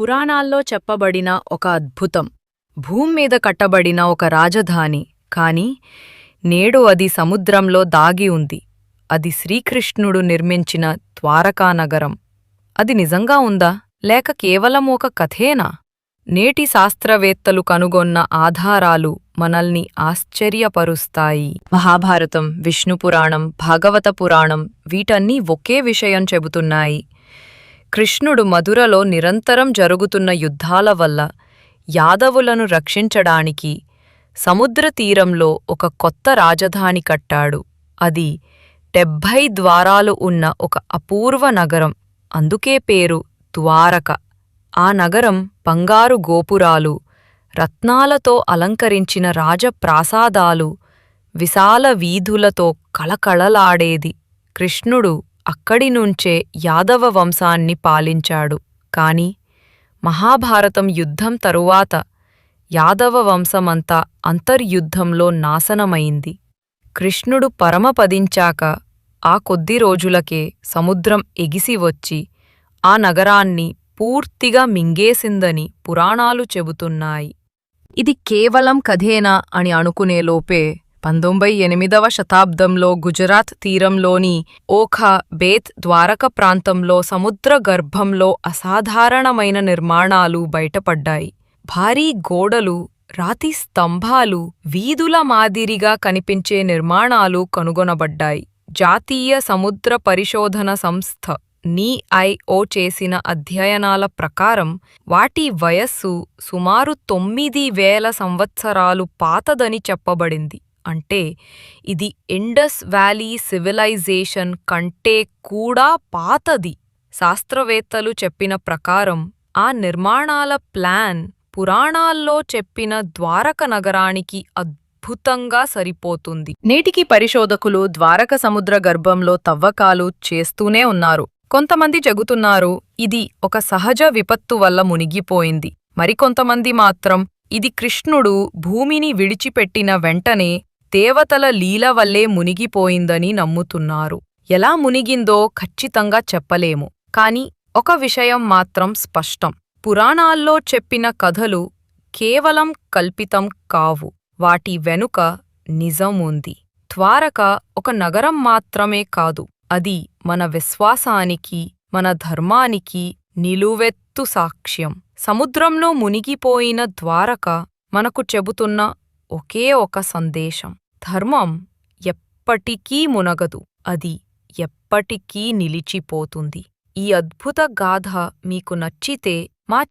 పురాణాల్లో చెప్పబడిన ఒక అద్భుతం. భూమ్మీద కట్టబడిన ఒక రాజధాని. కాని నేడు అది సముద్రంలో దాగి ఉంది. అది శ్రీకృష్ణుడు నిర్మించిన ద్వారకానగరం అది నిజంగా ఉందా? లేక కేవలం ఒక కథేనా? నేటి శాస్త్రవేత్తలు కనుగొన్న ఆధారాలు మనల్ని ఆశ్చర్యపరుస్తాయి. మహాభారతం విష్ణుపురాణం భాగవత పురాణం వీటన్నీ ఒకే విషయం చెబుతున్నాయి. కృష్ణుడు మధురలో నిరంతరం జరుగుతున్న యుద్ధాల వల్ల యాదవులను రక్షించడానికి సముద్ర తీరంలో ఒక కొత్త రాజధాని కట్టాడు. అది డెబ్భై ద్వారాలు ఉన్న ఒక అపూర్వ నగరం. అందుకే పేరు ద్వారక. ఆ నగరం బంగారు గోపురాలు రత్నాలతో అలంకరించిన రాజప్రాసాదాలు విశాల వీధులతో కళకళలాడేది కృష్ణుడు అక్కడి నుంచే యాదవ వంశాన్ని పాలించాడు. కాని మహాభారతం యుద్ధం తరువాత యాదవ వంశమంతా అంతర్యుద్ధంలో నాశనమైంది. కృష్ణుడు పరమపదించాక ఆ కొద్ది రోజులకే సముద్రం ఎగిసివచ్చి ఆ నగరాన్ని పూర్తిగా మింగేసిందని పురాణాలు చెబుతున్నాయి. ఇది కేవలం కథేనా అని అనుకునేలోపే పంతొంభై ఎనిమిదవ శతాబ్దంలో గుజరాత్ తీరంలోని ఓఖా బేత్ ద్వారక ప్రాంతంలో సముద్ర గర్భంలో అసాధారణమైన నిర్మాణాలు బయటపడ్డాయి. భారీ గోడలు రాతి స్తంభాలు వీధుల మాదిరిగా కనిపించే నిర్మాణాలు కనుగొనబడ్డాయి. జాతీయ సముద్ర పరిశోధన సంస్థ నీఐఓ చేసిన అధ్యయనాల ప్రకారం వాటి వయస్సు సుమారు తొమ్మిది వేల సంవత్సరాలు పాతదని చెప్పబడింది. అంటే ఇది ఇండస్ వ్యాలీ సివిలైజేషన్ కంటే కూడా పాతది. శాస్త్రవేత్తలు చెప్పిన ప్రకారం ఆ నిర్మాణాల ప్లాన్ పురాణాల్లో చెప్పిన ద్వారక నగరానికి అద్భుతంగా సరిపోతుంది. నేటికి పరిశోధకులు ద్వారక సముద్ర గర్భంలో తవ్వకాలు చేస్తూనే ఉన్నారు. కొంతమంది చెగుతున్నారు ఇది ఒక సహజ విపత్తు వల్ల మునిగిపోయింది. మరికొంతమంది మాత్రం ఇది కృష్ణుడు భూమిని విడిచిపెట్టిన వెంటనే దేవతల లీల వల్లే మునిగిపోయిందని నమ్ముతున్నారు. ఎలా మునిగిందో ఖచ్చితంగా చెప్పలేము. కాని ఒక విషయం మాత్రం స్పష్టం. పురాణాల్లో చెప్పిన కథలు కేవలం కల్పితం కావు. వాటి వెనుక నిజం ఉంది ద్వారక ఒక నగరం మాత్రమే కాదు. అది మన విశ్వాసానికి మన ధర్మానికి నిలువెత్తు సాక్ష్యం. సముద్రంలో మునిగిపోయిన ద్వారక మనకు చెబుతున్న ఒకే ఒక సందేశం. ధర్మం ఎప్పటికీ మునగదు అది ఎప్పటికీ నిలిచిపోతుంది. ఈ అద్భుత గాథ మీకు నచ్చితే